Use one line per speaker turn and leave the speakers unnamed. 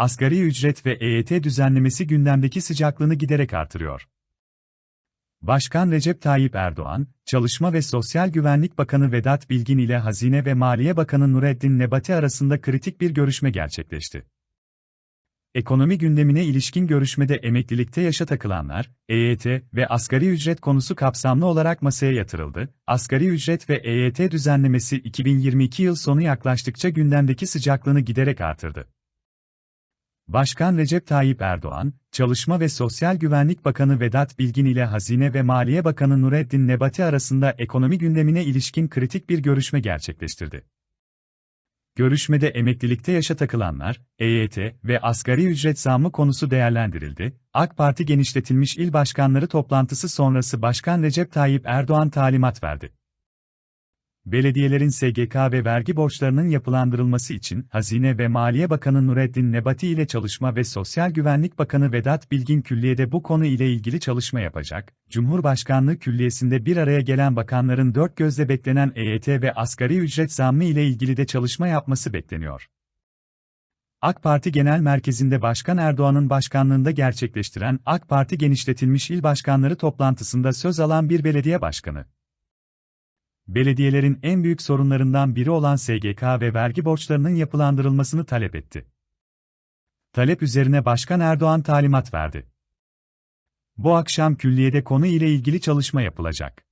asgari ücret ve EYT düzenlemesi gündemdeki sıcaklığını giderek artırıyor. Başkan Recep Tayyip Erdoğan, Çalışma ve Sosyal Güvenlik Bakanı Vedat Bilgin ile Hazine ve Maliye Bakanı Nureddin Nebati arasında kritik bir görüşme gerçekleşti. Ekonomi gündemine ilişkin görüşmede emeklilikte yaşa takılanlar, EYT ve asgari ücret konusu kapsamlı olarak masaya yatırıldı. Asgari ücret ve EYT düzenlemesi 2022 yıl sonu yaklaştıkça gündemdeki sıcaklığını giderek artırdı. Başkan Recep Tayyip Erdoğan, Çalışma ve Sosyal Güvenlik Bakanı Vedat Bilgin ile Hazine ve Maliye Bakanı Nureddin Nebati arasında ekonomi gündemine ilişkin kritik bir görüşme gerçekleştirdi. Görüşmede emeklilikte yaşa takılanlar, EYT ve asgari ücret zammı konusu değerlendirildi. AK Parti genişletilmiş il başkanları toplantısı sonrası Başkan Recep Tayyip Erdoğan talimat verdi. Belediyelerin SGK ve vergi borçlarının yapılandırılması için Hazine ve Maliye Bakanı Nureddin Nebati ile Çalışma ve Sosyal Güvenlik Bakanı Vedat Bilgin Külliye'de bu konu ile ilgili çalışma yapacak. Cumhurbaşkanlığı Külliyesi'nde bir araya gelen bakanların dört gözle beklenen EYT ve asgari ücret zammı ile ilgili de çalışma yapması bekleniyor. AK Parti Genel Merkezi'nde Başkan Erdoğan'ın başkanlığında gerçekleştiren AK Parti genişletilmiş il başkanları toplantısında söz alan bir belediye başkanı, belediyelerin en büyük sorunlarından biri olan SGK ve vergi borçlarının yapılandırılmasını talep etti. Talep üzerine Başkan Erdoğan talimat verdi. Bu akşam külliyede konu ile ilgili çalışma yapılacak.